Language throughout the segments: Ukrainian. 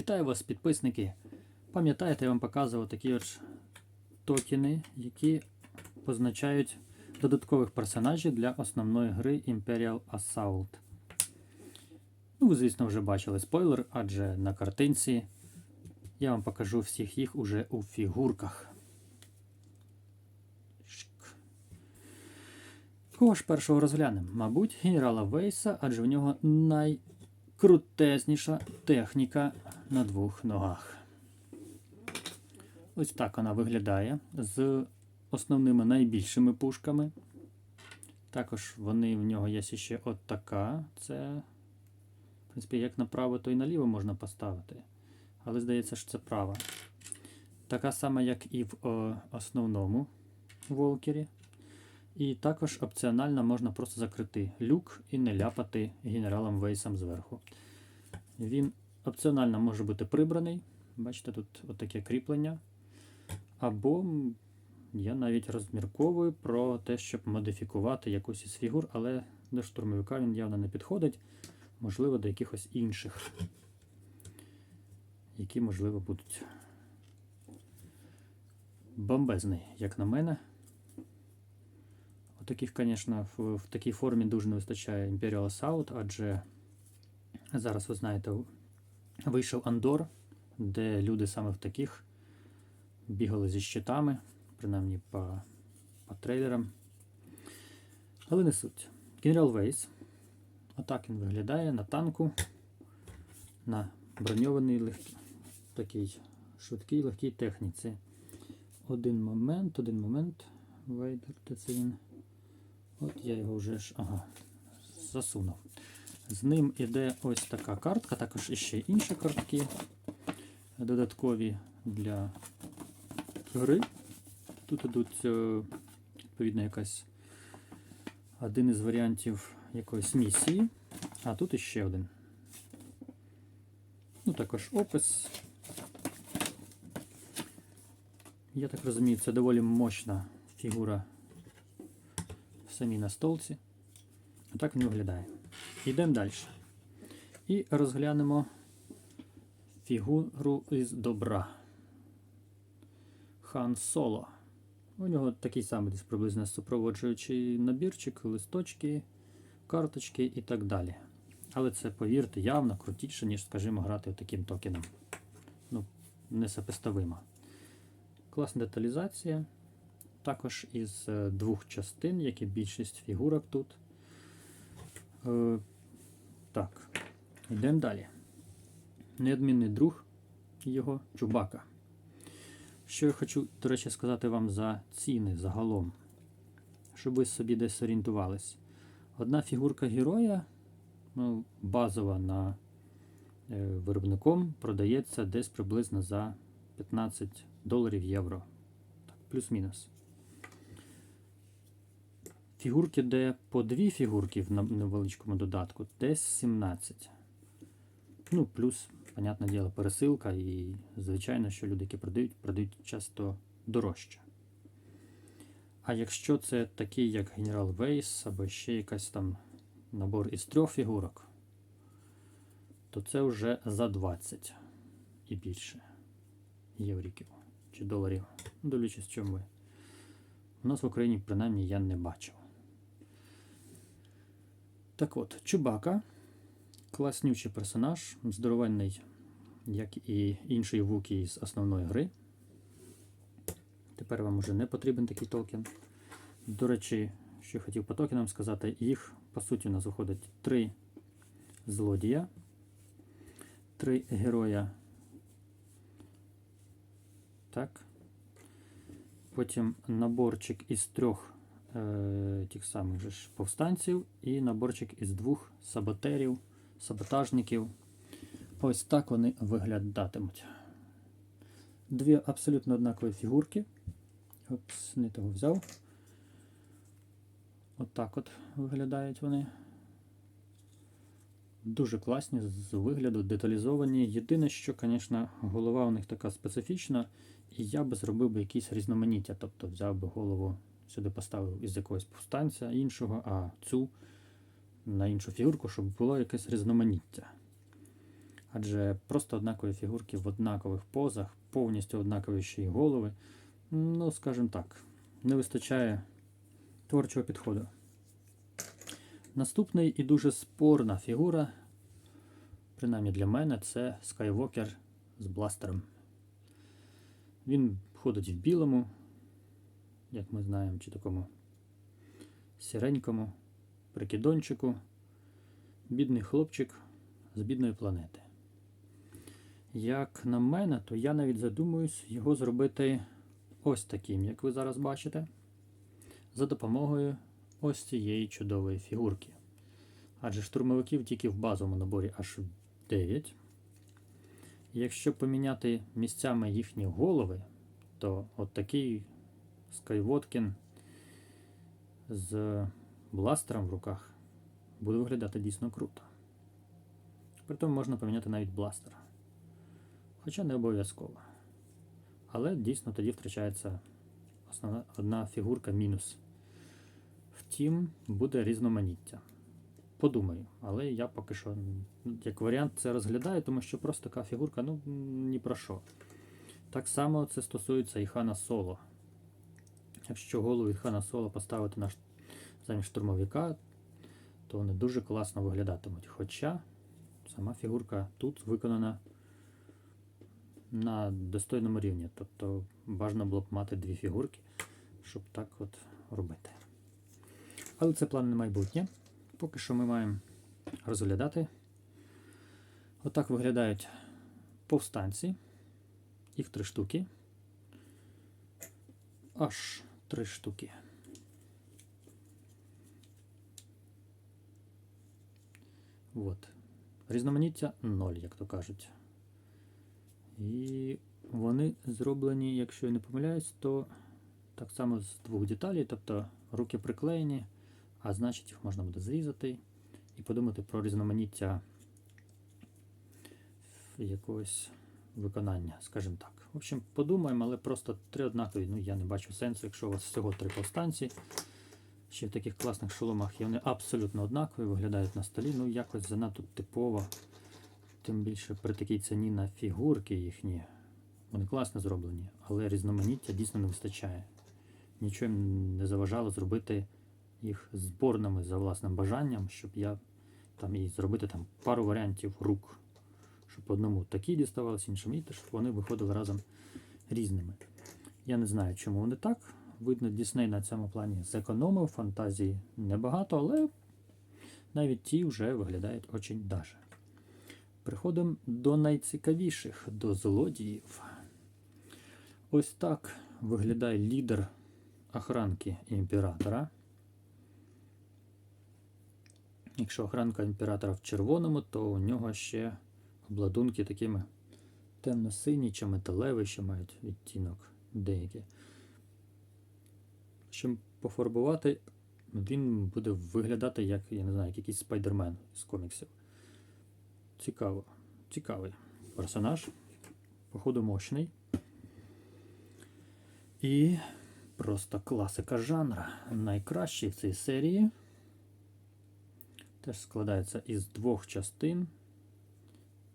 Вітаю вас, підписники. Пам'ятаєте, я вам показував такі от токени, які позначають додаткових персонажів для основної гри Imperial Assault. Ну, ви, звісно, вже бачили спойлер, адже на картинці я вам покажу всіх їх уже у фігурках. Кого ж першого розглянемо? Мабуть, генерала Вейса, адже в нього найкрутезніша техніка на двох ногах. Ось так вона виглядає з основними найбільшими пушками. Також вони в нього є ще от така. Це, в принципі, як направо, то і наліво можна поставити. Але здається, що це права. Така сама, як і в о, основному волкері. І також опціонально можна просто закрити люк і не ляпати генералом Вейсом зверху. Він опціонально може бути прибраний. Бачите, тут отаке кріплення. Або я навіть розмірковую про те, щоб модифікувати якусь із фігур, але до штурмовика він явно не підходить. Можливо, до якихось інших, які, можливо, будуть бомбезний, як на мене. Таких, звісно, в, в такій формі дуже не вистачає Imperial Assault, адже зараз, ви знаєте, вийшов Андор, де люди саме в таких бігали зі щитами, принаймні по, по трейлерам. Але не суть. Генерал Вейс. Отак він виглядає на танку, на броньованій легкій, такій швидкій легкій техніці. Один момент, один момент. Вейдер, де це він? От я його вже ж ага, засунув. З ним іде ось така картка, також іще інші картки додаткові для гри. Тут ідуть е, відповідно якась один із варіантів якоїсь місії, а тут іще один. Ну, також опис. Я так розумію, це доволі мощна фігура в самій настолці. Отак він виглядає. Йдемо далі. І розглянемо фігуру із добра. Хан Соло. У нього такий самий десь приблизно супроводжуючий набірчик, листочки, карточки і так далі. Але це, повірте, явно крутіше, ніж, скажімо, грати таким токеном. Ну, несопоставимо. Класна деталізація. Також із е, двох частин, як і більшість фігурок тут. Е, так, йдемо далі. Неодмінний друг його Чубака. Що я хочу, до речі, сказати вам за ціни загалом, щоб ви собі десь орієнтувались. Одна фігурка героя, ну, базова на е, виробником, продається десь приблизно за 15 доларів євро. Плюс-мінус. Фігурки, де по дві фігурки в невеличкому додатку, десь 17. Ну, плюс, понятне діло, пересилка, і звичайно, що люди, які продають, продають часто дорожче. А якщо це такий, як Генерал Вейс, або ще якась там набор із трьох фігурок, то це вже за 20 і більше євриків чи доларів. Дивлячись, чому ви. У нас в Україні, принаймні, я не бачив. Так от, Чубака. Класнючий персонаж, здоровенний, як і інший вуки з основної гри. Тепер вам уже не потрібен такий токен. До речі, що хотів по токенам сказати, їх, по суті, у нас виходить три злодія, три героя. Так. Потім наборчик із трьох е, тих самих же ж повстанців і наборчик із двох саботерів, саботажників. Ось так вони виглядатимуть. Дві абсолютно однакові фігурки. Опс, не того взяв. Отак от, виглядають вони. Дуже класні з вигляду, деталізовані. Єдине, що, звісно, голова у них така специфічна, і я би зробив би якісь різноманіття. Тобто взяв би голову, сюди поставив із якогось повстанця іншого, а цю на іншу фігурку, щоб було якесь різноманіття. Адже просто однакові фігурки в однакових позах, повністю однакові ще й голови. Ну, скажімо так, не вистачає творчого підходу. Наступний і дуже спорна фігура, принаймні для мене, це Скайвокер з бластером. Він ходить в білому, як ми знаємо, чи такому сіренькому, прикидончику, бідний хлопчик з бідної планети. Як на мене, то я навіть задумуюсь його зробити ось таким, як ви зараз бачите, за допомогою ось цієї чудової фігурки. Адже штурмовиків тільки в базовому наборі аж 9. Якщо поміняти місцями їхні голови, то от такий Скайвоткін з бластером в руках буде виглядати дійсно круто. Притом можна поміняти навіть бластер. Хоча не обов'язково. Але дійсно тоді втрачається основна одна фігурка мінус. Втім, буде різноманіття. Подумаю, але я поки що як варіант це розглядаю, тому що просто така фігурка ну ні про що. Так само це стосується і Хана Соло. Якщо голову від Хана Соло поставити на замість штурмовика, то вони дуже класно виглядатимуть. Хоча сама фігурка тут виконана на достойному рівні. Тобто бажано було б мати дві фігурки, щоб так от робити. Але це план на майбутнє. Поки що ми маємо розглядати. Отак виглядають повстанці. Їх три штуки. Аж три штуки. От. Різноманіття ноль, як то кажуть. І вони зроблені, якщо я не помиляюсь, то так само з двох деталей, тобто руки приклеєні, а значить їх можна буде зрізати і подумати про різноманіття якогось виконання, скажімо так. В общем, подумаємо, але просто три однакові. Ну, я не бачу сенсу, якщо у вас всього три повстанці. Ще в таких класних шоломах і вони абсолютно однакові, виглядають на столі, ну якось занадто типово. Тим більше при такій ціні на фігурки їхні. Вони класно зроблені, але різноманіття дійсно не вистачає. Нічого їм не заважало зробити їх зборними за власним бажанням, щоб я там і зробити там пару варіантів рук. Щоб одному такі діставалися, іншому і щоб вони виходили разом різними. Я не знаю, чому вони так. Видно, Дісней на цьому плані зекономив, фантазії небагато, але навіть ті вже виглядають очень даже. Приходимо до найцікавіших, до злодіїв. Ось так виглядає лідер охранки імператора. Якщо охранка імператора в червоному, то у нього ще обладунки такими темно-сині чи металеві, що мають відтінок деякі. Щоб пофарбувати, він буде виглядати як, я не знаю, як якийсь спайдермен з коміксів. Цікаво. Цікавий персонаж. Походу мощний. І просто класика жанра. Найкращий в цій серії. Теж складається із двох частин.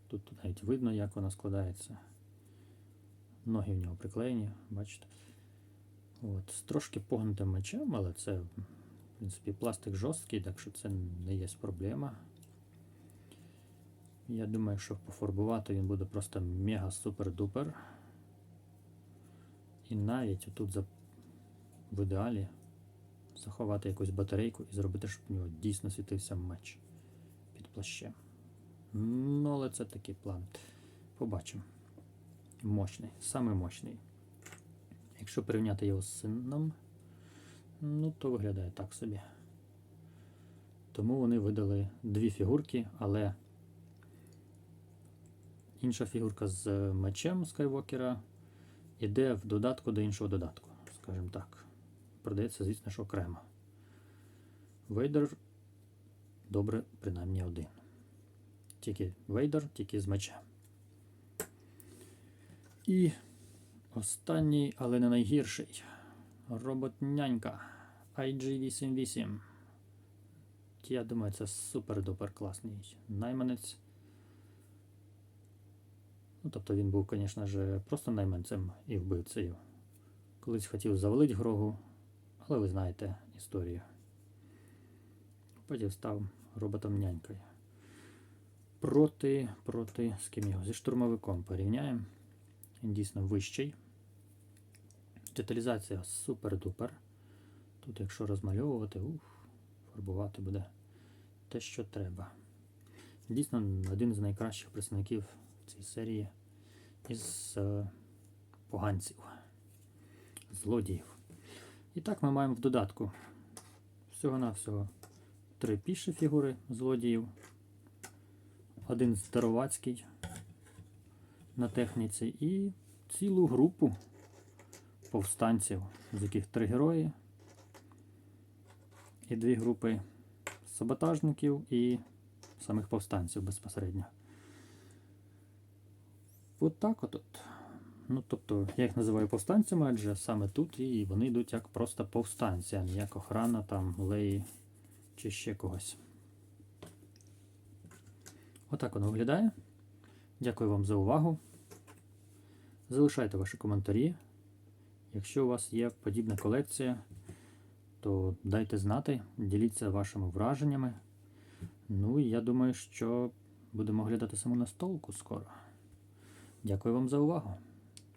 Тут навіть видно, як вона складається. Ноги в нього приклеєні, бачите? От, З трошки погнутим мечем, але це, в принципі, пластик жорсткий, так що це не є проблема. Я думаю, що пофарбувати він буде просто мега супер-дупер. І навіть тут за... в ідеалі заховати якусь батарейку і зробити, щоб у нього дійсно світився меч під плащем. Ну, але це такий план. Побачимо. Мощний, саме мощний. Якщо порівняти його з сином, ну, то виглядає так собі. Тому вони видали дві фігурки, але інша фігурка з мечем Скайвокера йде в додатку до іншого додатку, скажімо так. Продається, звісно, що окремо. Вейдер добре, принаймні один. Тільки Вейдер, тільки з мечем. І останній, але не найгірший. Робот-нянька IG88. Я думаю, це супер-дупер класний найманець. Ну, тобто він був, звісно ж, просто найманцем і вбивцею. Колись хотів завалити Грогу, але ви знаєте історію. Потім став роботом нянькою. Проти, проти, з ким його? Зі штурмовиком порівняємо. Він дійсно вищий. Деталізація супер-дупер. Тут, якщо розмальовувати, ух, фарбувати буде те, що треба. Дійсно, один з найкращих представників цієї серії із е, поганців, злодіїв. І так ми маємо в додатку всього-навсього три піші фігури злодіїв, один здоровацький на техніці і цілу групу повстанців, з яких три герої і дві групи саботажників і самих повстанців безпосередньо. От так от. Ну, тобто, я їх називаю повстанцями, адже саме тут і вони йдуть як просто повстанці, а не як охрана там леї чи ще когось. Отак воно виглядає. Дякую вам за увагу. Залишайте ваші коментарі. Якщо у вас є подібна колекція, то дайте знати, діліться вашими враженнями. Ну і я думаю, що будемо глядати саму настолку скоро. Дякую вам за увагу.